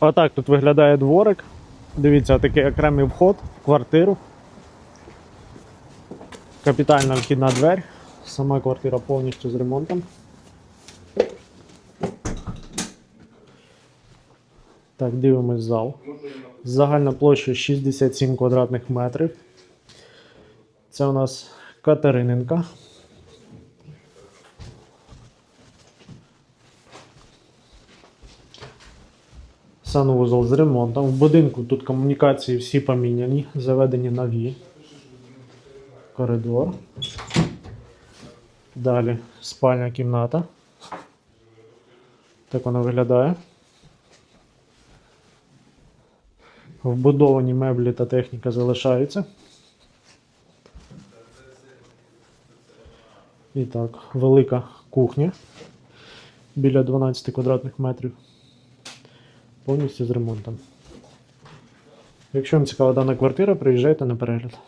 Отак тут виглядає дворик. Дивіться, такий окремий вход в квартиру. Капітальна вхідна двері. Сама квартира повністю з ремонтом. Так, дивимось зал. Загальна площа 67 квадратних метрів. Це у нас Катерининка. Санвузол з ремонтом. В будинку тут комунікації всі поміняні, заведені нові. Коридор. Далі спальня кімната. Так вона виглядає. Вбудовані меблі та техніка залишаються. І так, велика кухня біля 12 квадратних метрів. Повністю з ремонтом. Якщо вам цікава дана квартира, приїжджайте на перегляд.